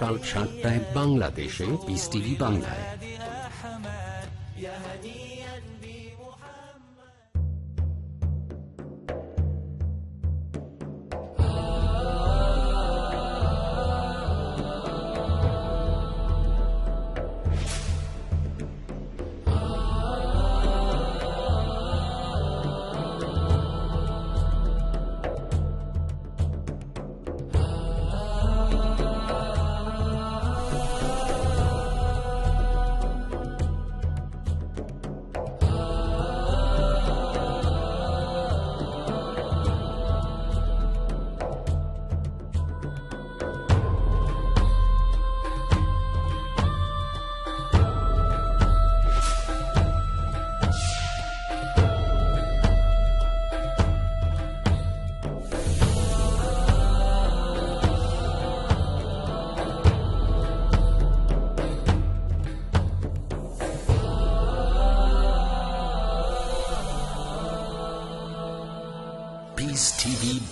কাল সাতটায় বাংলাদেশে বাংলায়।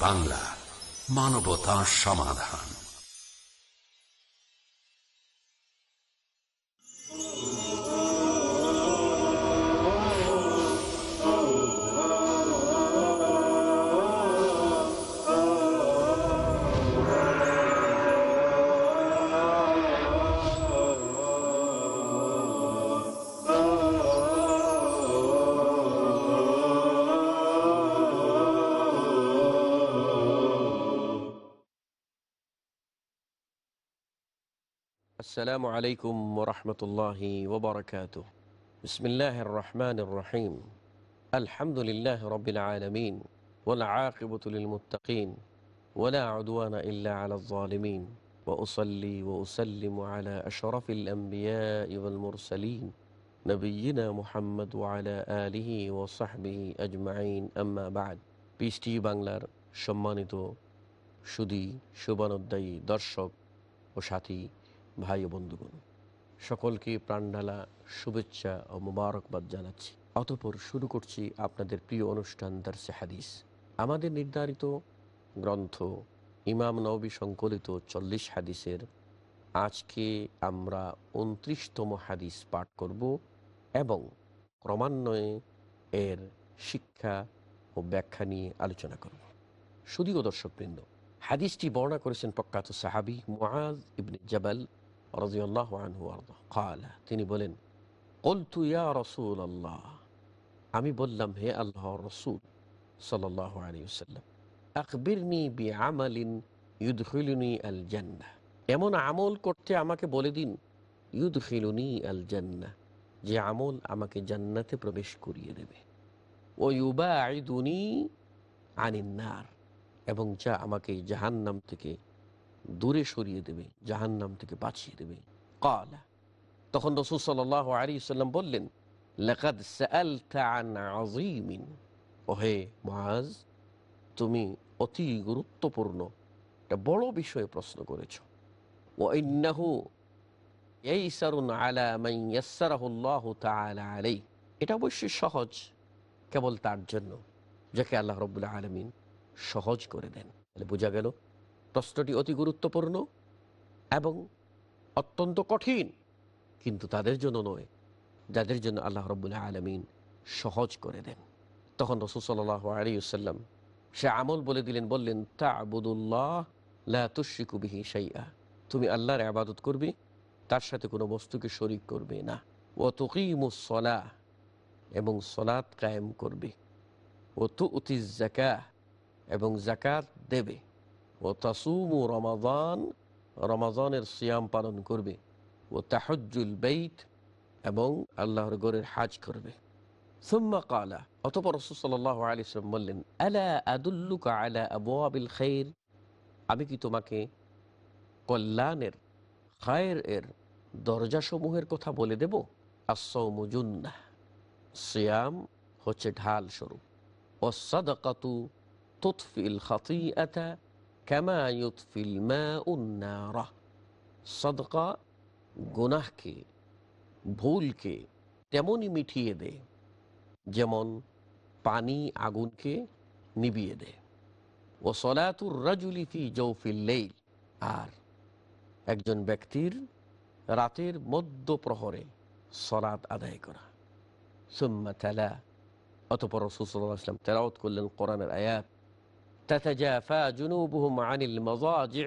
বাংলা মানবতা সমাধান। السلام عليكم ورحمة الله وبركاته بسم الله الرحمن الرحيم الحمد لله رب العالمين والعاقبة للمتقين ولا عدوان إلا على الظالمين وأصلي وأسلم على أشرف الأنبياء والمرسلين نبينا محمد وعلى آله وصحبه أجمعين أما بعد পিএসটি বাংলার সম্মানিত সুদী শুভানোদ্দায়ী দর্শক ও সাথী ভাই ও বন্ধুগণ, সকলকে প্রাণঢালা শুভেচ্ছা ও মোবারকবাদ জানাচ্ছি। অতপর শুরু করছি আপনাদের প্রিয় অনুষ্ঠান দার্সে হাদিস। আমাদের নির্ধারিত গ্রন্থ ইমাম নবী সংকলিত চল্লিশ হাদিসের আজকে আমরা উনত্রিশতম হাদিস পাঠ করব এবং ক্রমান্বয়ে এর শিক্ষা ও ব্যাখ্যা নিয়ে আলোচনা করব। শুধুও দর্শকবৃন্দ, হাদিসটি বর্ণনা করেছেন প্রখ্যাত সাহাবি মুআজ ইবনে জাবাল রাজিউল্লাহ আনহু আল্লাহ কালা, তিনি বলেন, কলতু ইয়া রসুল আল্লাহ আমি বললাম, হে আল্লাহ রসুল সাল্লাহ আলিউসাল্লাম আকবিরনি বি আমালিন ইউদুলিনী আল জান্না এমন আমল করতে আমাকে বলে দিন ইউদুলিনী আল জান্না যে আমল আমাকে জান্নাতে প্রবেশ করিয়ে দেবে। ও ইউবা আইদুনি আনিন্নার। এবং যা আমাকে জাহান্নাম থেকে দূরে সরিয়ে দেবে, জাহান্নাম থেকে বাঁচিয়ে দেবে। কালা তখন রসুল সাল্লাহ আলী সাল্লাম বললেন ওহে মহাজ তুমি অতি গুরুত্বপূর্ণ একটা বড় বিষয়ে প্রশ্ন করেছ। আলা এটা অবশ্যই সহজ, কেবল তার জন্য, যাকে আল্লাহ রব্বুল্লাহ আলমিন সহজ করে দেন। তাহলে বোঝা গেল প্রশ্নটি অতি গুরুত্বপূর্ণ এবং অত্যন্ত কঠিন, কিন্তু তাদের জন্য নয়, যাদের জন্য আল্লাহ রব্বুল্লাহ আলমিন সহজ করে দেন। তখন রসুল সাল্লাহ সে আমল বলে দিলেন, বললেন তা আবুদুল্লাহ লাতুশিকুবিহি সাইয়া তুমি আল্লাহর আবাদত করবে, তার সাথে কোনো বস্তুকে শরিক করবে না। ও তুকিমুসলা এবং সলাৎ কায়েম করবে। ও তু উতি জাকা এবং জাকাত দেবে। ও তাসুমু রমাদান রমাজানের সিয়াম পালন করবে। ও তাহজুল বেইট এবং আল্লাহর গরের হাজ করবে। সুম্মা কালা, অতপর রসুল্লাহ আলিয়াম বললেন, আলা আদুল্লুকা আলা আবু আবিল খৈর আমি কি তোমাকে কল্যাণের, খায়ের এর দরজাসমূহের কথা বলে দেব? আসৌমুজুন্না সিয়াম হচ্ছে ঢাল স্বরূপ। ও সদকাতু তুৎফিল খাতিআতা কামা ইউতফিল মাউন্নারা সদকা গুনাহকে ভুলকে তেমনই মিঠিয়ে দেয় যেমন পানি আগুনকে নিবিয়ে দেয় ও সলাতুর রাজুলি ফি জৌফিল আর একজন ব্যক্তির রাতের মধ্য প্রহরে সলাৎ আদায় করা। সুম্মা তালা, অতপর রসুলাম তেরাওত করলেন কোরআনের আয়াত। ততজাফা জুনুবুহুম আনিল মজাজি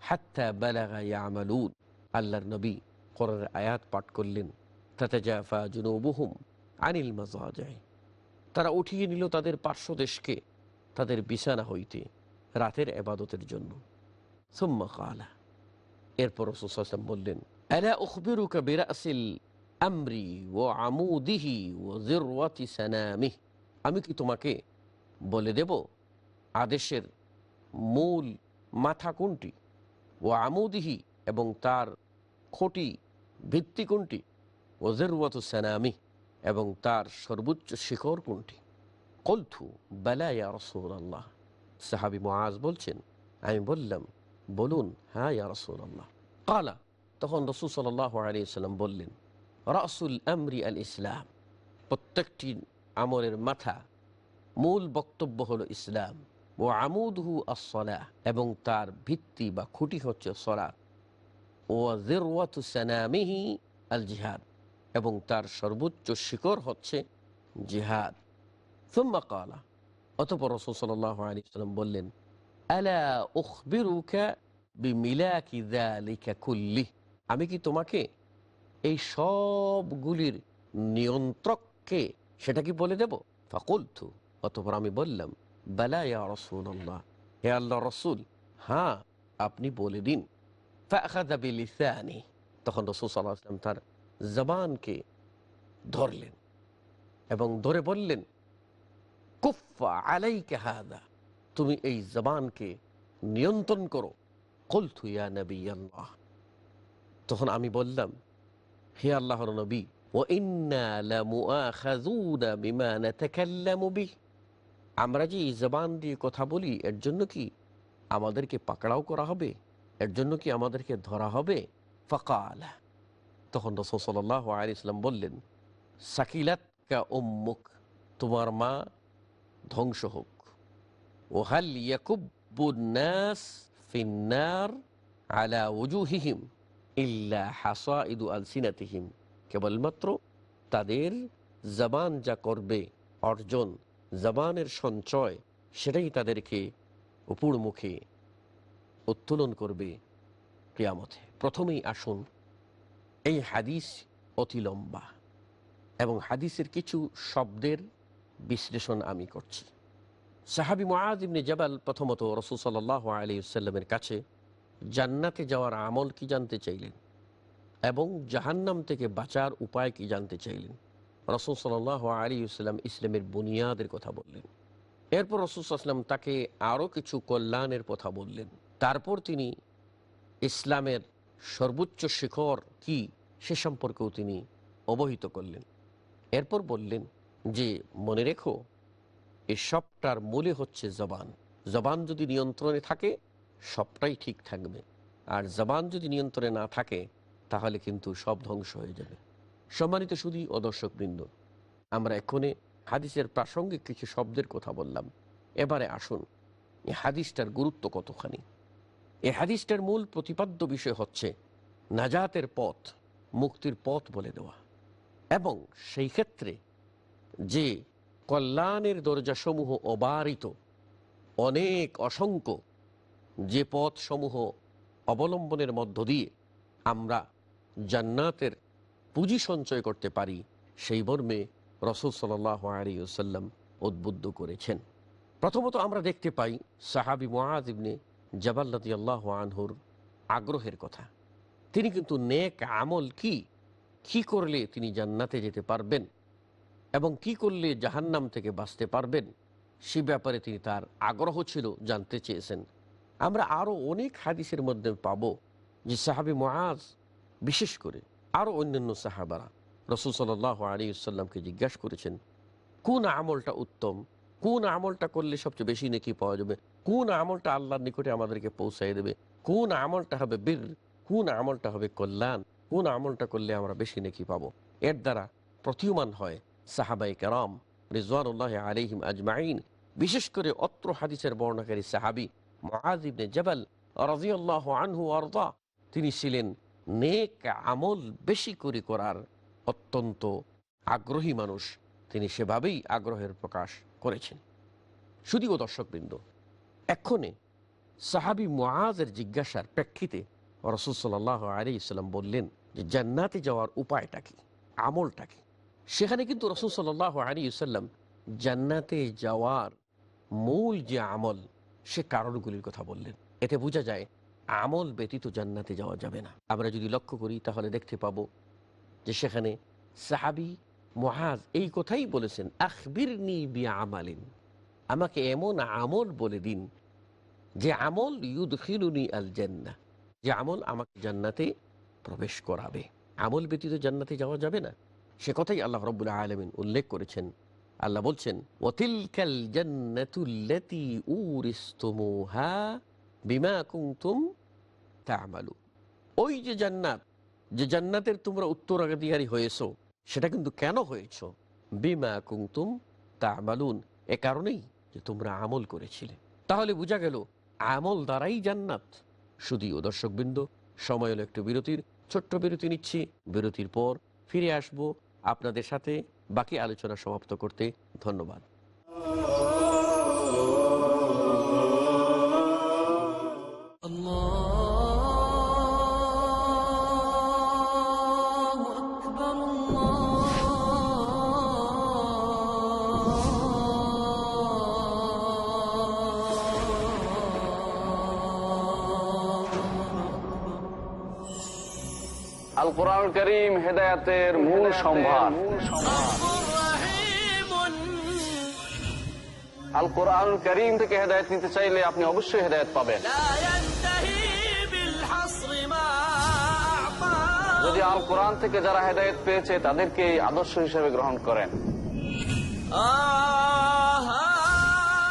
হাত্তা বালাগা ইয়ামালুন আল্লাহর নবী কোরআনের আয়াত পাঠ করলেন ততজাফা জুনুবুহুম আনিল মজাজি তারা উঠিয়ে নিল তাদের পার্শ্বদেশকে তাদের বিছানা হইতে, রাতের এবাদতের জন্য। সুম্মা কালা। এরপর রসুসাম বললেন, আলা উখবিরু কবির আসিল আমরি ও আমুদিহি ও জিরওয়াতি সানামি আমি কি তোমাকে বলে দেব আদেশের মূল মাথা কোনটি? ও আমুদিহি এবং তার খুঁটি ভিত্তি কোনটি? ও জেরুয়াত সানামি এবং তার সর্বোচ্চ শিখর কোনটি? কলথু বেলায়া রসুল আল্লাহ সাহাবি মোয়াজ বলছেন, আমি বললাম, বলুন হ্যাঁ ইয়া রসুল আল্লাহ কালা, তখন রসুল সাল্লাহ আলিয়াল্লাম বললেন, রাসুল আমরি আল ইসলাম। প্রত্যেকটি আমরের মাথা মূল বক্তব্য হলো ইসলাম। ও আমুদহু আসলা এবং তার ভিত্তি বা খুঁটি হচ্ছে সলাৎ ও জিরওয়াতুসানামিহি আল জিহাদ এবং তার সর্বোচ্চ শিকর হচ্ছে জিহাদ। সুম্মা কালা অতপর সাল্লাম বললেন, আলা উখবিরুকা বিমিলাকি যালিকা কুল্লি? আমি কি তোমাকে এই সবগুলির নিয়ন্ত্রককে সেটা কি বলে দেব? ফাকুলথু অতপর আমি বললাম বেলা ইয়া রসুল আল্লাহ হে আল্লাহ রসুল হ্যাঁ আপনি বলে দিন ফাখাদা বিলিসানি তখন রসুল সাল্লাহ আসলাম তার জবানকে ধরলেন এবং ধরে বললেন কুফা আলাইকে হাদা তুমি এই জবানকে নিয়ন্ত্রণ করো কলথু ইয়া নবী আল্লাহ তখন আমি বললাম হে আল্লাহর নবী ও আমরা যে জবান দিয়ে কথা বলি, এর জন্য কি আমাদেরকে পাকড়াও করা হবে? এর জন্য কি আমাদেরকে ধরা হবে? ফকাল। তখন রসুল সাল্লাহ ইসলাম বললেন, সাকিলাত উম্মুক, তোমার মা ধ্বংস হোক। ওহাল ইয়াকুবুন্নাস ফিন্নার আলা ওজুহিহিম ইল্লা হাসা ইদু আলসিনাতিহিম। কেবলমাত্র তাদের জবান যা করবে অর্জন জবানের সঞ্চয়, সেটাই তাদেরকে উপর মুখে উত্তোলন করবে ক্রিয়ামতে প্রথমেই আসুন, এই হাদিস অতি লম্বা এবং হাদিসের কিছু শব্দের বিশ্লেষণ আমি করছি। সাহাবি ইবনে জবাল প্রথমত রসুল সাল্লাহ আলী সাল্লামের কাছে জান্নাতে যাওয়ার আমল কি জানতে চাইলেন এবং জাহান্নাম থেকে বাঁচার উপায় কি জানতে চাইলেন? রসুল সাল্লাহ আলী ইসলাম ইসলামের বুনিয়াদের কথা বললেন। এরপর রসুল আসলাম তাকে আরও কিছু কল্যাণের কথা বললেন। তারপর তিনি ইসলামের সর্বোচ্চ শিখর কি সে সম্পর্কেও তিনি অবহিত করলেন। এরপর বললেন যে, মনে রেখো সবটার মূলে হচ্ছে জবান। জবান যদি নিয়ন্ত্রণে থাকে, সবটাই ঠিক থাকবে। আর জবান যদি নিয়ন্ত্রণে না থাকে, তাহলে কিন্তু সব ধ্বংস হয়ে যাবে। সম্মানিত শুধুই ও দর্শকবৃন্দ, আমরা এক্ষণে হাদিসের প্রাসঙ্গিক কিছু শব্দের কথা বললাম। এবারে আসুন, এই হাদিসটার গুরুত্ব কতখানি? এই হাদিসটার মূল প্রতিপাদ্য বিষয় হচ্ছে নাজাতের পথ, মুক্তির পথ বলে দেওয়া। এবং সেই ক্ষেত্রে যে কল্যাণের দরজাসমূহ অবারিত, অনেক অসংখ্য যে পথসমূহ অবলম্বনের মধ্য দিয়ে আমরা জান্নাতের পুঁজি সঞ্চয় করতে পারি, সেই মর্মে রসুল সাল্লাহ আলিয়াল্লাম উদ্বুদ্ধ করেছেন। প্রথমত আমরা দেখতে পাই সাহাবি মোয়াজ ইবনে জবাল্লাতি আল্লাহ আনহুর আগ্রহের কথা। তিনি কিন্তু নেক আমল কি? কি করলে তিনি জান্নাতে যেতে পারবেন? এবং কি করলে জাহান্নাম থেকে বাঁচতে পারবেন? সে ব্যাপারে তিনি তার আগ্রহ ছিল, জানতে চেয়েছেন। আমরা আরও অনেক হাদিসের মধ্যে পাব যে সাহাবি মহাজ বিশেষ করে আরও অন্যান্য সাহাবারা রসুল সাল্লাহ আলী সাল্লামকে জিজ্ঞাসা করেছেন, কোন আমলটা উত্তম? কোন আমলটা করলে সবচেয়ে বেশি নেকি পাওয়া যাবে? কোন আমলটা আল্লাহর নিকটে আমাদেরকে পৌঁছাই দেবে? কোন আমলটা হবে বীর? কোন আমলটা হবে কল্যাণ? কোন আমলটা করলে আমরা বেশি নেকি পাবো? এর দ্বারা প্রতীয়মান হয় সাহাবাই কারাম রিজওয়ানুল্লাহ আলিহিম আজমাইন। বিশেষ করে অত্র হাদিসের বর্ণাকারী সাহাবি মহাজিবনে জবাল রাজিউল্লাহ আনহু আরদা, তিনি ছিলেন নেক আমল বেশি করে করার অত্যন্ত আগ্রহী মানুষ তিনি সেভাবেই আগ্রহের প্রকাশ করেছেন। শুধুও দর্শকবৃন্দ, এক্ষণে সাহাবি মুআজের জিজ্ঞাসার প্রেক্ষিতে রসুল সাল্লাহ আলী ইসলাম বললেন যে, জান্নাতে যাওয়ার উপায়টা কি? আমলটা কি? সেখানে কিন্তু রসুল সাল্লাহ আলী ইসাল্লাম জান্নাতে যাওয়ার মূল যে আমল, সে কারণগুলির কথা বললেন। এতে বোঝা যায় আমল ব্যতীত জান্নাতে যাওয়া যাবে না। আমরা যদি লক্ষ্য করি, তাহলে দেখতে পাব যে সেখানে সাহাবি মহাজ এই কথাই বলেছেন আখবির নি আমালিন আমাকে এমন আমল বলে দিন, যে আমল ইউদখিলুনি আল জান্না যে আমল আমাকে জান্নাতে প্রবেশ করাবে। আমল ব্যতীত জান্নাতে যাওয়া যাবে না। সে কথাই আল্লাহ রব্বুল আলমিন উল্লেখ করেছেন। আল্লাহ বলছেন ওয়াতিলকাল জান্নাতুল্লাতি উরিস্তুমুহা বিমা কুনতুম তা'মালু। ওই যে জান্নাত, যে জান্নাতের তোমরা উত্তরাধিকারী হয়েছো, সেটা কিন্তু কেন হয়েছ? বিমা কুনতুম তা'মালুন। এ কারণেই যে তোমরা আমল করেছিলে। তাহলে বোঝা গেল, আমল দ্বারাই জান্নাত। শুধুও দর্শকবৃন্দ, সময় হলো একটু বিরতির। ছোট্ট বিরতি নিচ্ছি। বিরতির পর ফিরে আসব আপনাদের সাথে। বাকি আলোচনা সমাপ্ত করতে ধন্যবাদ। কোরআন করিম হেদায়াতের মূল সম্ভার। আল কোরআন করিম থেকে হেদায়ত নিতে চাইলে আপনি অবশ্যই হেদায়ত পাবেন। যদি আল কোরআন থেকে যারা হেদায়ত পেয়েছে, তাদেরকে আদর্শ হিসেবে গ্রহণ করেন।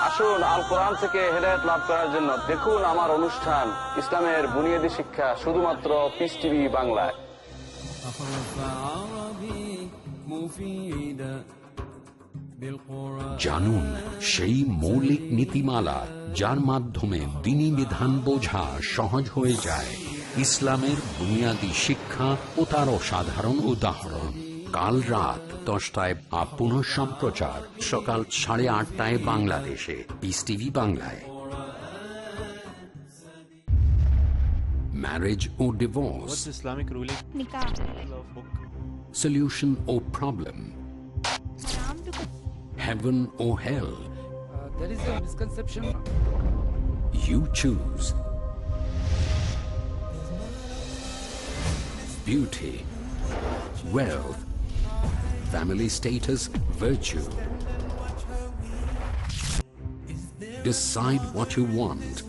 আসুন আল কোরআন থেকে হেদায়ত লাভ করার জন্য দেখুন আমার অনুষ্ঠান ইসলামের বুনিয়াদী শিক্ষা, শুধুমাত্র পিস টিভি বাংলায়। জানুন সেই মৌলিক নীতিমালা যার মাধ্যমে দিনী বিধান বোঝা সহজ হয়ে যায়। ইসলামের বুনিয়াদী শিক্ষা ও তার অসাধারণ উদাহরণ। কাল রাত দশটায় বা পুনঃ সম্প্রচার। সকাল সাড়ে আটটায় বাংলাদেশে। পিস টিভি বাংলায়। marriage or divorce, What's Islamic ruling? Nikah. solution or problem, heaven or hell. Uh, there is a misconception. You choose beauty, wealth, family status, virtue. Decide what you want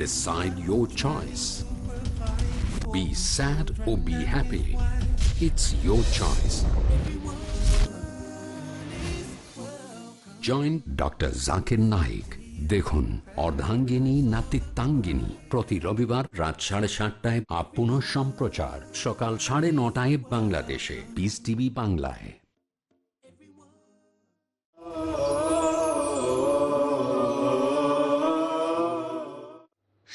Decide your choice. Be sad or be happy. It's your choice. Joint doctor Zakir Naik দেখুন, অর্ধাঙ্গিনী, নাতিত্বাঙ্গিনী প্রতি রবিবার রাত সাড়ে সাতটায় up সম্প্রচার সকাল সাড়ে নটায় বাংলাদেশে পিস টিভি বাংলায়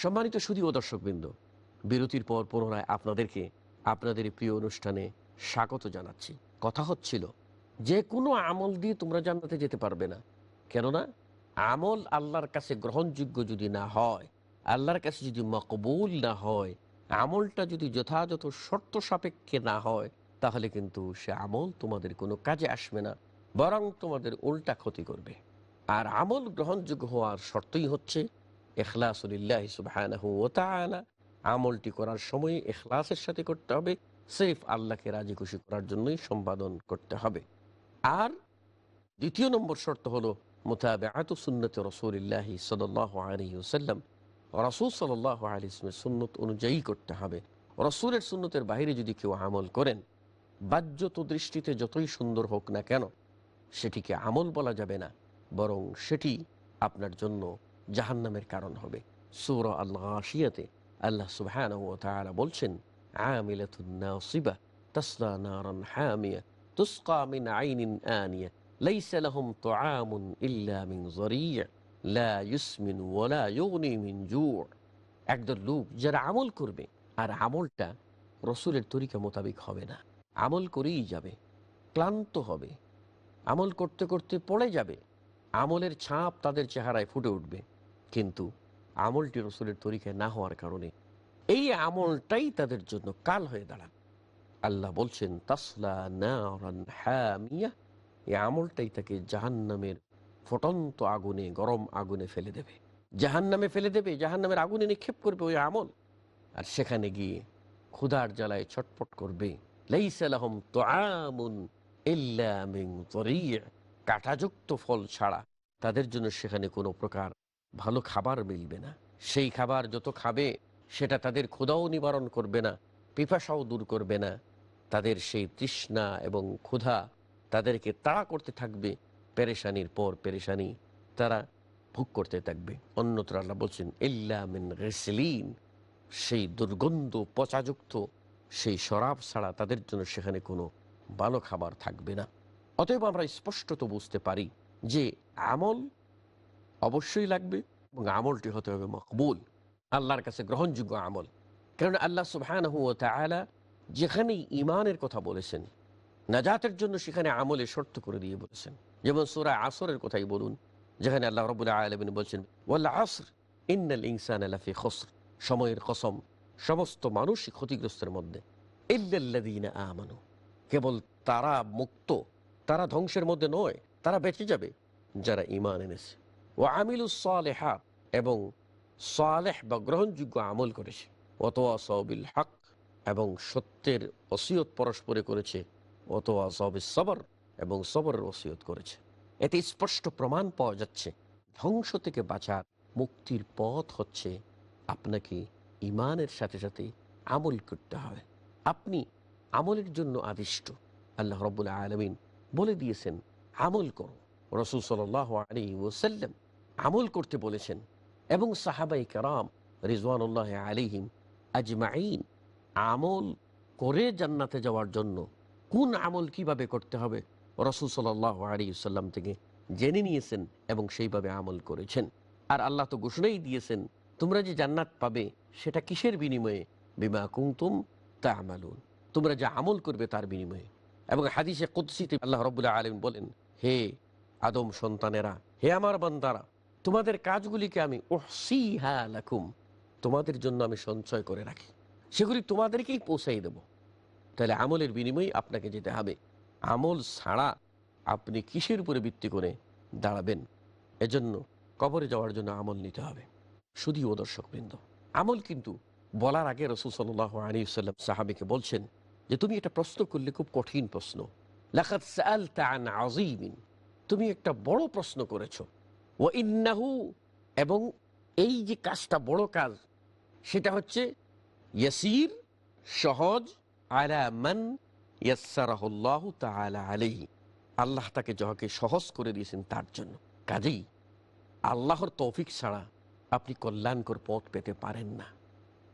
সম্মানিত সুদী ও দর্শকবৃন্দ, বিরতির পর পুনরায় আপনাদেরকে আপনাদের প্রিয় অনুষ্ঠানে স্বাগত জানাচ্ছি। কথা হচ্ছিল, যে কোনো আমল দিয়ে তোমরা জান্নাতে যেতে পারবে না। কেননা, আমল আল্লাহর কাছে গ্রহণযোগ্য যদি না হয়, আল্লাহর কাছে যদি মকবুল না হয়, আমলটা যদি যথাযথ শর্ত সাপেক্ষে না হয়, তাহলে কিন্তু সে আমল তোমাদের কোনো কাজে আসবে না, বরং তোমাদের উল্টা ক্ষতি করবে। আর আমল গ্রহণযোগ্য হওয়ার শর্তই হচ্ছে এখলাসুলিল্লাহ সুবহানাহু তাআলা। আমলটি করার সময় এখলাসের সাথে করতে হবে সির্ফ আল্লাহকে রাজি খুশি করার জন্যই সম্পাদন করতে হবে। আর দ্বিতীয় নম্বর শর্ত হলো, মোতাবেআত সুন্নত রসুলিল্লাহি সাল্লাহ রসুল সাল্লাহ আলী সুন্নত অনুযায়ী করতে হবে। রসুলের সুন্নতের বাইরে যদি কেউ আমল করেন বাহ্যত দৃষ্টিতে যতই সুন্দর হোক না কেন, সেটিকে আমল বলা যাবে না, বরং সেটি আপনার জন্য জাহান্নামের কারণ হবে। সৌর আল্লাহ আশিয়াতে আল্লাহ সুবহান ও তাআলা বলছেন আনিয়া একদল যারা আমল করবে, আর আমলটা রসুলের তরিকা মোতাবেক হবে না। আমল করেই যাবে, ক্লান্ত হবে, আমল করতে করতে পড়ে যাবে, আমলের ছাপ তাদের চেহারায় ফুটে উঠবে। কিন্তু আমলটি রসুলের তরিকায় না হওয়ার কারণে এই আমলটাই তাদের জন্য কাল হয়ে দাঁড়ান আল্লাহ বলছেন, তাসলা হামিয়া এই আমলটাই তাকে জাহান্নামের ফটন্ত আগুনে, গরম আগুনে ফেলে দেবে। জাহান্নামে ফেলে দেবে, জাহান্নামের আগুনে নিক্ষেপ করবে ওই আমল। আর সেখানে গিয়ে ক্ষুধার জ্বালায় ছটপট করবে। লাইসালাহম তো কাঁটাযুক্ত ফল ছাড়া তাদের জন্য সেখানে কোনো প্রকার ভালো খাবার মিলবে না। সেই খাবার যত খাবে, সেটা তাদের ক্ষুধাও নিবারণ করবে না, পিপাসাও দূর করবে না। তাদের সেই তৃষ্ণা এবং ক্ষুধা তাদেরকে তাড়া করতে থাকবে। পেরেশানির পর পেরেশানি তারা ভোগ করতে থাকবে। অন্যত্র আল্লাহ বলছেন ইল্লামিন রেসলিন সেই দুর্গন্ধ পচাযুক্ত, সেই শরাব ছাড়া তাদের জন্য সেখানে কোনো ভালো খাবার থাকবে না। অতএব আমরা স্পষ্টত বুঝতে পারি যে আমল অবশ্যই লাগবে এবং আমলটি হতে হবে মকবুল, আল্লাহর কাছে গ্রহণযোগ্য আমল। কারণ আল্লাহ তাআলা যেখানেই ইমানের কথা বলেছেন, নাজাতের জন্য সেখানে আমলে শর্ত করে দিয়ে বলেছেন। যেমন সূরা আসরের কথাই বলুন, যেখানে আল্লাহ রাব্বুল আলামিন বলছেন, ওয়াল আসর, ইন্নাল ইনসান লাফি খসর সময়ের কসম সমস্ত মানুষই ক্ষতিগ্রস্তের মধ্যে। ইল্লাল্লাযীনা আমানু, কেবল তারা মুক্ত, তারা ধ্বংসের মধ্যে নয়, তারা বেঁচে যাবে যারা ইমান এনেছে। ও আমিলু সালেহাত এবং সালেহ বা গ্রহণযোগ্য আমল করেছে। অতোয়া সবিল হক এবং সত্যের ওসিয়ত পরস্পরে করেছে। অতোয়া সবিল সবর এবং সবরের ওসিয়ত করেছে। এতে স্পষ্ট প্রমাণ পাওয়া যাচ্ছে, ধ্বংস থেকে বাঁচার মুক্তির পথ হচ্ছে আপনাকে ইমানের সাথে সাথে আমল করতে হবে। আপনি আমলের জন্য আদিষ্ট। আল্লাহ রব্বুল আলমিন বলে দিয়েছেন, আমল করো। রসুল সাল আলী ওসাল্লাম আমল করতে বলেছেন এবং সাহাবাই কারাম রিজওয়ানুল্লাহ আলিহিম আজমাইন আমল করে জান্নাতে যাওয়ার জন্য কোন আমল কীভাবে করতে হবে? রসুল সাল্লাহ আলী সাল্লাম থেকে জেনে নিয়েছেন এবং সেইভাবে আমল করেছেন। আর আল্লাহ তো ঘোষণাই দিয়েছেন, তোমরা যে জান্নাত পাবে সেটা কিসের বিনিময়ে? বিমা কুমতুম তা আমালুন তোমরা যা আমল করবে তার বিনিময়ে। এবং হাদিসে কুদ্সিতে আল্লাহ রবুল্লাহ আলম বলেন, হে আদম সন্তানেরা, হে আমার বান্দারা তোমাদের কাজগুলিকে আমি লাকুম, তোমাদের জন্য আমি সঞ্চয় করে রাখি। সেগুলি তোমাদেরকেই পৌঁছাই দেব। তাহলে আমলের বিনিময়ে আপনাকে যেতে হবে। আমল ছাড়া আপনি কিসের উপরে ভিত্তি করে দাঁড়াবেন? এজন্য কবরে যাওয়ার জন্য আমল নিতে হবে। শুধুও দর্শকবৃন্দ, আমল কিন্তু বলার আগে রসুল সাল্লাহ আলী সাল্লাম সাহাবিকে বলছেন যে, তুমি এটা প্রশ্ন করলে খুব কঠিন প্রশ্ন। লাখাত তুমি একটা বড় প্রশ্ন করেছ। ও ইন্নাহু এবং এই যে কাজটা বড় কাজ, সেটা হচ্ছে ইয়াসির সহজ আলা মান ইয়াসসারাহুল্লাহু তাআলা আলাইহি। আল্লাহ তাকে যাহাকে সহজ করে দিয়েছেন তার জন্য। কাজেই আল্লাহর তৌফিক ছাড়া আপনি কল্যাণকর পথ পেতে পারেন না।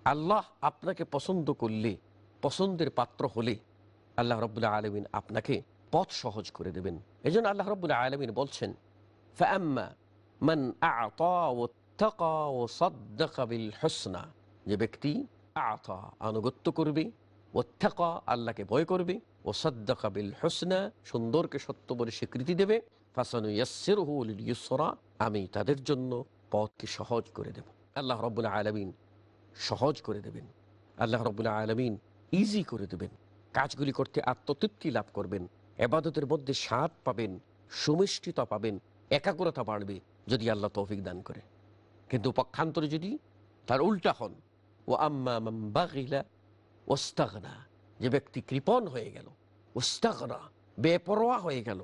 আল্লাহ আপনাকে পছন্দ করলে, পছন্দের পাত্র হলে আল্লাহ রব্বুল্লাহ আলমিন আপনাকে পথ সহজ করে দেবেন। এই জন্য আল্লাহ রব্বুল্লাহ আলমিন বলছেন মান আতা ও হোসনা যে ব্যক্তি আতা, আনুগত্য করবে ও আল্লাহকে ভয় করবে ও সদ্দাকাবিল হোসনা সুন্দরকে সত্য বলে স্বীকৃতি দেবে আমি তাদের জন্য পথকে সহজ করে দেব। আল্লাহ রবুল্লা আলমিন সহজ করে দেবেন। আল্লাহ রবুল্লা আলমিন ইজি করে দেবেন। কাজগুলি করতে আত্মতৃপ্তি লাভ করবেন। এবাদতের মধ্যে স্বাদ পাবেন, সুমিষ্টিতা পাবেন, একাগ্রতা বাড়বে। যদি আল্লাহ তৌফিক দান করে কিন্তু পক্ষান্তরে যদি তার উল্টা হন ও আম্মা ওস্তাগনা যে ব্যক্তি কৃপণ হয়ে গেল ওস্তাগনা বেপরোয়া হয়ে গেল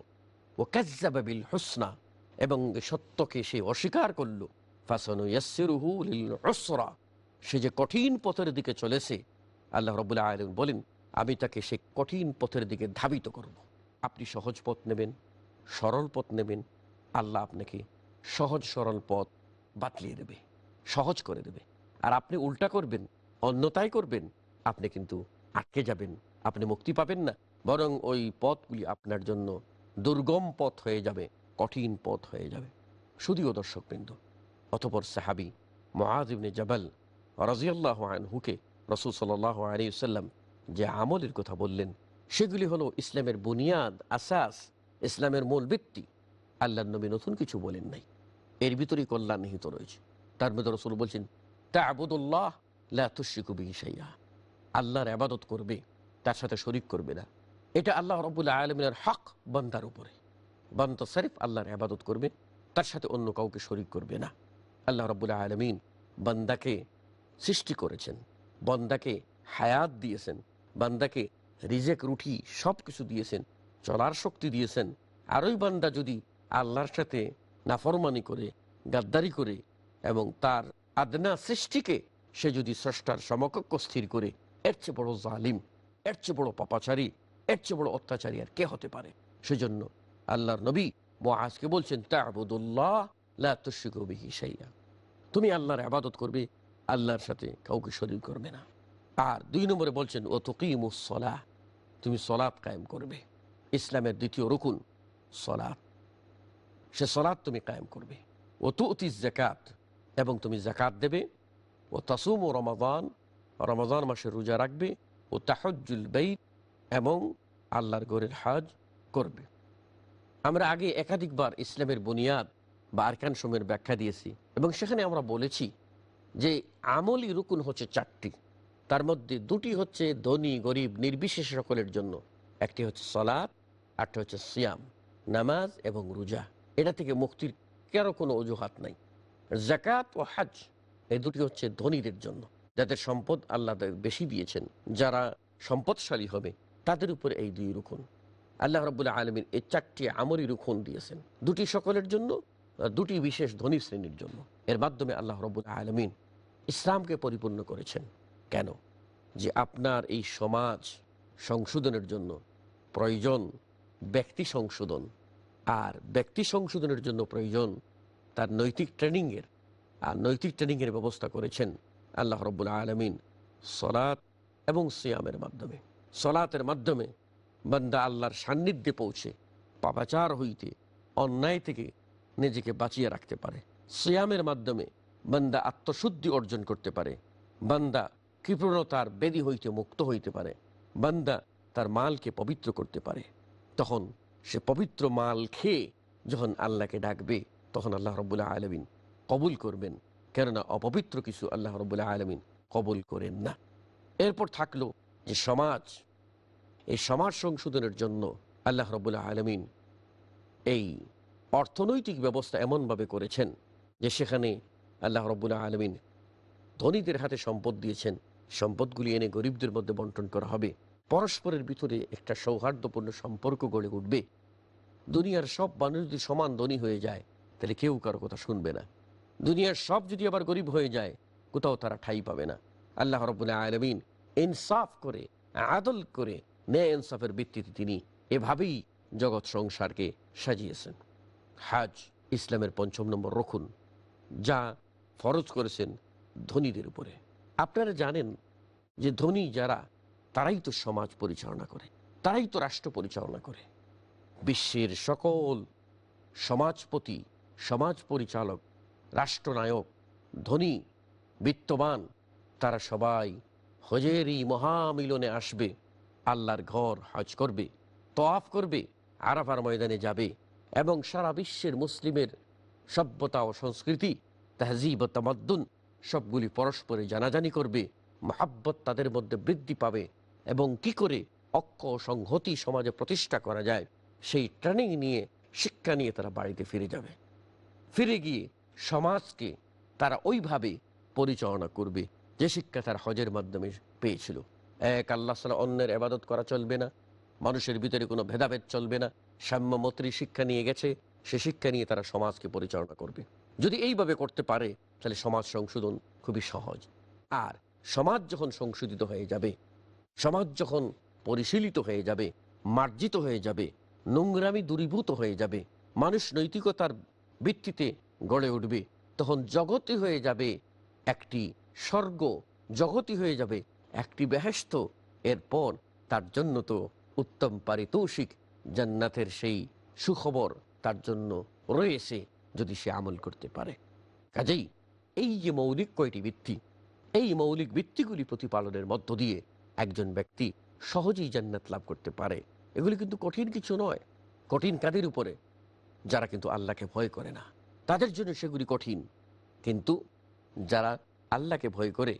ও কাজ্জাবাবিল হোসনা এবং সত্যকে সে অস্বীকার করল, ফাসনু ইয়াসিরুহু সে যে কঠিন পথের দিকে চলেছে, আল্লাহ রবুল্লাহ আলম বলেন, আমি তাকে সে কঠিন পথের দিকে ধাবিত করব। আপনি সহজ পথ নেবেন, সরল পথ নেবেন, আল্লাহ আপনাকে সহজ সরল পথ বাতলিয়ে দেবে, সহজ করে দেবে। আর আপনি উল্টা করবেন অন্যতাই করবেন, আপনি কিন্তু আটকে যাবেন, আপনি মুক্তি পাবেন না। বরং ওই পথগুলি আপনার জন্য দুর্গম পথ হয়ে যাবে, কঠিন পথ হয়ে যাবে। শুধুও দর্শকবৃন্দ, অতপর সাহাবি মহাজিবনে জবাল রাজিয়াল্লাহ আনহুকে রসুল সাল্লাহ আলী সাল্লাম যে আমলের কথা বললেন, সেগুলি হলো ইসলামের বুনিয়াদ, আসাস, ইসলামের মূল ভিত্তি। আল্লাহ নবী নতুন কিছু বলেন নাই। এর ভিতরেই কল্যাণ নিহিত রয়েছে। তার মধ্যে রসুল বলছেন তা আবুদুল্লাহ লাতুশিকু বিহিসাইয়া আল্লাহর আবাদত করবে, তার সাথে শরিক করবে না। এটা আল্লাহ রবুল্লাহ আলমিনের হক বান্দার উপরে। বান্দা শরীফ আল্লাহর আবাদত করবে, তার সাথে অন্য কাউকে শরিক করবে না। আল্লাহ রবুল্লাহ আলমিন বান্দাকে সৃষ্টি করেছেন, বান্দাকে হায়াত দিয়েছেন, বান্দাকে রিজেক, রুটি সব কিছু দিয়েছেন, চলার শক্তি দিয়েছেন। আরই বান্দা যদি আল্লাহর সাথে নাফরমানি করে, গাদ্দারি করে এবং তার আদনা সৃষ্টিকে সে যদি স্রষ্টার সমকক্ষ স্থির করে, এর চেয়ে বড় জালিম, এর চেয়ে বড় পাপাচারী, এর চেয়ে বড় অত্যাচারী আর কে হতে পারে? সেজন্য আল্লাহর নবী আজকে বলছেন, তাবুদুল্লাহ তুমি আল্লাহর আবাদত করবে, আল্লাহর সাথে কাউকে শরীর করবে না। আর দুই নম্বরে বলছেন ও তুকিমুসলাহ তুমি সলাৎ কায়েম করবে। ইসলামের দ্বিতীয় রকুন সলাৎ সে সলাৎ তুমি কায়েম করবে। ও তু অতি জাকাত এবং তুমি জাকাত দেবে। ও তাসুম ও রমাদান রমাদান মাসে রোজা রাখবে। ও তাহজুল বেইত এবং আল্লাহর গরের হাজ করবে। আমরা আগে একাধিকবার ইসলামের বুনিয়াদ বা আরকান সময়ের ব্যাখ্যা দিয়েছি, এবং সেখানে আমরা বলেছি যে আমলি রুকুন হচ্ছে চারটি। তার মধ্যে দুটি হচ্ছে ধনী, গরিব, নির্বিশেষ সকলের জন্য। একটি হচ্ছে সলাদ আরটি হচ্ছে সিয়াম, নামাজ এবং রোজা। এটা থেকে মুক্তির কারও কোনো অজুহাত নাই। জাকাত ও হাজ, এই দুটি হচ্ছে ধনীদের জন্য। যাদের সম্পদ আল্লাহ বেশি দিয়েছেন, যারা সম্পদশালী হবে, তাদের উপরে এই দুই রুকুন। আল্লাহ রবুল্লাহ আলমিন এই চারটি আমরি রুকুন দিয়েছেন। দুটি সকলের জন্য দুটি বিশেষ ধনী শ্রেণির জন্য। এর মাধ্যমে আল্লাহ রবুল্লাহ আলমিন ইসলামকে পরিপূর্ণ করেছেন। কেন? যে আপনার এই সমাজ সংশোধনের জন্য প্রয়োজন ব্যক্তি সংশোধন। আর ব্যক্তি সংশোধনের জন্য প্রয়োজন তার নৈতিক ট্রেনিংয়ের। আর নৈতিক ট্রেনিংয়ের ব্যবস্থা করেছেন আল্লাহ রব্বুল আলমিন সলাৎ এবং সিয়ামের মাধ্যমে। সলাতের মাধ্যমে বান্দা আল্লাহর সান্নিধ্যে পৌঁছে পাপাচার হইতে, অন্যায় থেকে নিজেকে বাঁচিয়ে রাখতে পারে। সিয়ামের মাধ্যমে বান্দা আত্মশুদ্ধি অর্জন করতে পারে। বান্দা কৃপণতার বেদি হইতে মুক্ত হইতে পারে। বান্দা তার মালকে পবিত্র করতে পারে। তখন সে পবিত্র মাল খেয়ে যখন আল্লাহকে ডাকবে, তখন আল্লাহ রবুল্লাহ আলমিন কবুল করবেন। কেননা অপবিত্র কিছু আল্লাহ রবুল্লাহ আলমিন কবুল করেন না। এরপর থাকল যে সমাজ। এই সমাজ সংশোধনের জন্য আল্লাহ রবুল্লাহ আলমিন এই অর্থনৈতিক ব্যবস্থা এমনভাবে করেছেন যে সেখানে আল্লাহ রবুল্লাহ আলমিন ধনীদের হাতে সম্পদ দিয়েছেন। সম্পদগুলি এনে গরিবদের মধ্যে বন্টন করা হবে। পরস্পরের ভিতরে একটা সৌহার্দ্যপূর্ণ সম্পর্ক গড়ে উঠবে। দুনিয়ার সব মানুষ যদি সমান ধনী হয়ে যায়, তাহলে কেউ কারও কথা শুনবে না। দুনিয়ার সব যদি আবার গরিব হয়ে যায়, কোথাও তারা ঠাই পাবে না। আল্লাহ রবুল্লাহ আলমিন ইনসাফ করে, আদল করে, ন্যায় ইনসাফের ভিত্তিতে তিনি এভাবেই জগৎ সংসারকে সাজিয়েছেন। হাজ ইসলামের পঞ্চম নম্বর রক্ষুন যা ফরজ করেছেন ধনীদের উপরে। আপনারা জানেন যে ধনী যারা তারাই তো সমাজ পরিচালনা করে, তারাই তো রাষ্ট্র পরিচালনা করে। বিশ্বের সকল সমাজপতি, সমাজ পরিচালক, রাষ্ট্রনায়ক, ধনী, বিত্তবান, তারা সবাই হজের এই মহামিলনে আসবে, আল্লাহর ঘর হজ করবে তোয়াফ করবে, আরাফার ময়দানে যাবে এবং সারা বিশ্বের মুসলিমের সভ্যতা ও সংস্কৃতি, তাহজিব তামাদ্দুন সবগুলি পরস্পরে জানাজানি করবে। মহাব্বত তাদের মধ্যে বৃদ্ধি পাবে। এবং কি করে অক্ষ সংহতি সমাজে প্রতিষ্ঠা করা যায়, সেই ট্রেনিং নিয়ে শিক্ষা নিয়ে তারা বাড়িতে ফিরে যাবে। ফিরে গিয়ে সমাজকে তারা ওইভাবে পরিচালনা করবে যে শিক্ষা তার হজের মাধ্যমে পেয়েছিল। এক, আল্লাহ সাল্লাহ অন্যের আবাদত করা চলবে না, মানুষের ভিতরে কোনো ভেদাভেদ চলবে না সাম্যমত্রী শিক্ষা নিয়ে গেছে, সে শিক্ষা নিয়ে তারা সমাজকে পরিচালনা করবে। যদি এইভাবে করতে পারে, তাহলে সমাজ সংশোধন খুবই সহজ। আর সমাজ যখন সংশোধিত হয়ে যাবে সমাজ যখন পরিশীলিত হয়ে যাবে, মার্জিত হয়ে যাবে, নোংরামি দূরীভূত হয়ে যাবে, মানুষ নৈতিকতার ভিত্তিতে গড়ে উঠবে, তখন জগতে হয়ে যাবে একটি স্বর্গ জগতি হয়ে যাবে একটি বেহেস্ত এরপর তার জন্য তো উত্তম পারিতোষিক জান্নাতের সেই সুখবর তার জন্য রয়েছে যদি সে আমল করতে পারে। কাজেই এই যে মৌলিক কয়টি ভিত্তি, এই মৌলিক ভিত্তিগুলি প্রতিপালনের মধ্য দিয়ে একজন ব্যক্তি সহজেই জান্নাত লাভ করতে পারে। এগুলি কিন্তু কঠিন কিছু নয়, কঠিন কাদের উপরে, যারা কিন্তু আল্লাহকে ভয় করে না। তাদের জন্য সেগুলি কঠিন। কিন্তু যারা আল্লাহকে ভয় করে,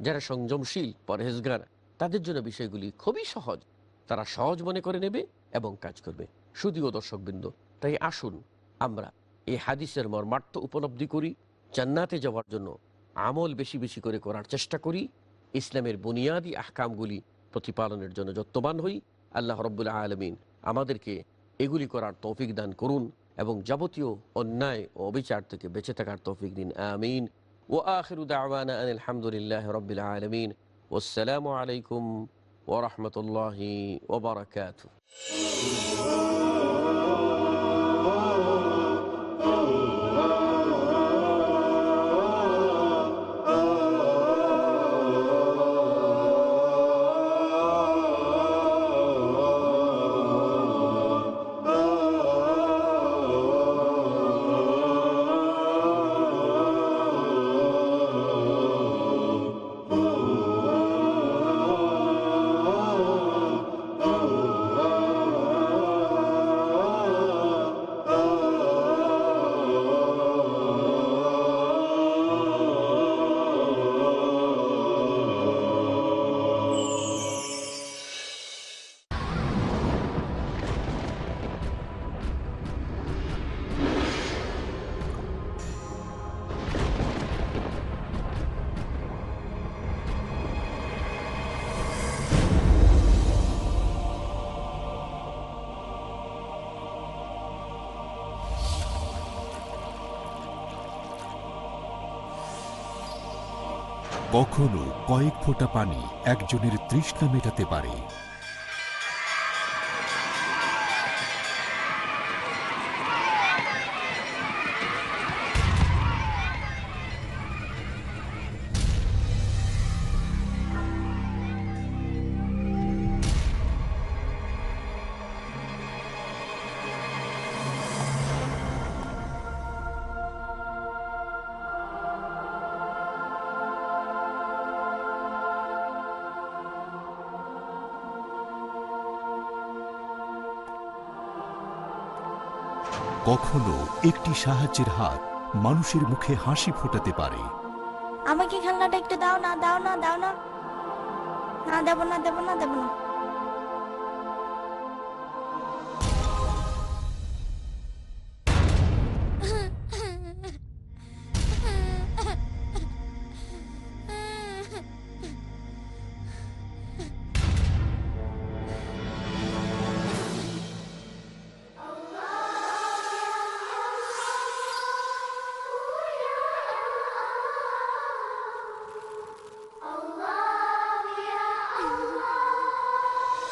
যারা সংযমশীল, পরহেজগার, তাদের জন্য বিষয়গুলি খুবই সহজ। তারা সহজ মনে করে নেবে এবং কাজ করবে। শুধুও দর্শকবৃন্দ, তাই আসুন আমরা এই হাদিসের মর্মার্থ উপলব্ধি করি। জান্নাতে যাওয়ার জন্য আমল বেশি বেশি করে করার চেষ্টা করি। ইসলামের বুনিয়াদী আহকামগুলি প্রতিপালনের জন্য যত্নবান হই। আল্লাহ রব্বুল আলমিন আমাদেরকে এগুলি করার তৌফিক দান করুন এবং যাবতীয় অন্যায় ও অবিচার থেকে বেঁচে থাকার তৌফিক দিন। আমিন। ও আখির দাওয়ানা আলহামদুলিল্লাহ রবিল আলমিন। ওসালামু আলাইকুম ওরহমতুল্লাহি ওবরাকাতু কখনো কয়েক ফোঁটা পানি একজনের তৃষ্ণা মেটাতে পারে। কখনো একটি সাহায্যের হাত মানুষের মুখে হাসি ফোটাতে পারে। আমাকে খেলনাটা একটু দাও না দাও না দাও না। না দেবো না দেবো না দেবো না।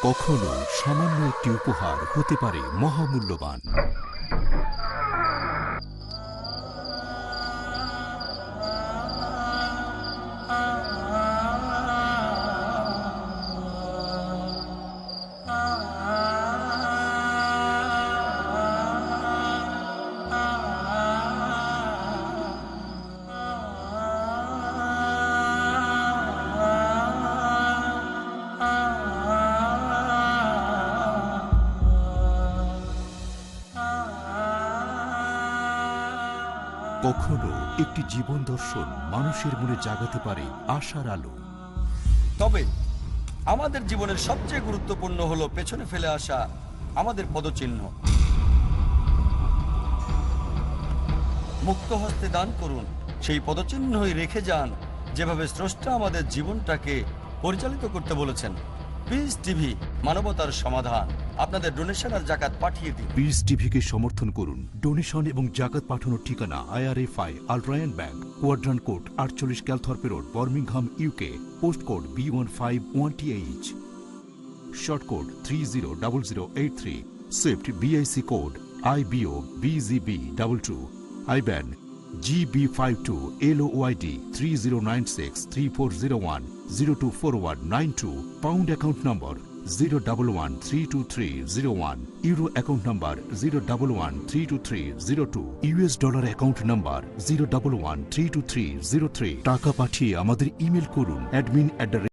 কখনো সামান্য একটি উপহার হতে পারে মহামূল্যবান। জীবন দর্শন মানুষের মনে জাগাতে পারে আশার আলো। তবে আমাদের জীবনের সবচেয়ে গুরুত্বপূর্ণ হলো পেছনে ফেলে আসা আমাদের পদচিহ্ন। মুক্ত হস্তে দান করুন, সেই পদচিহ্নই রেখে যান, যেভাবে স্রষ্টা আমাদের জীবনটাকে পরিচালিত করতে বলেছেন। পিস টিভি মানবতার সমাধান। আপনাদের ডোনেশন আর জাকাত পাঠিয়ে দিন। পিস টিভিকে সমর্থন করুন। ডোনেশন এবং জাকাত পাঠানোর ঠিকানা IRFI Al Rayan bank quadrant court আটচল্লিশ Calthorpe road Birmingham UK post code B one five one T H short code three zero double zero eight three swift BIC code I BO BGB double two IBAN GB five two L YD three zero nine six three four zero one zero two four one nine two pound account number zero double one three two three zero one euro account number zero double one three two three zero two US dollar account number zero double one three two three zero three টাকা পাঠিয়ে আমাদের email করুন admin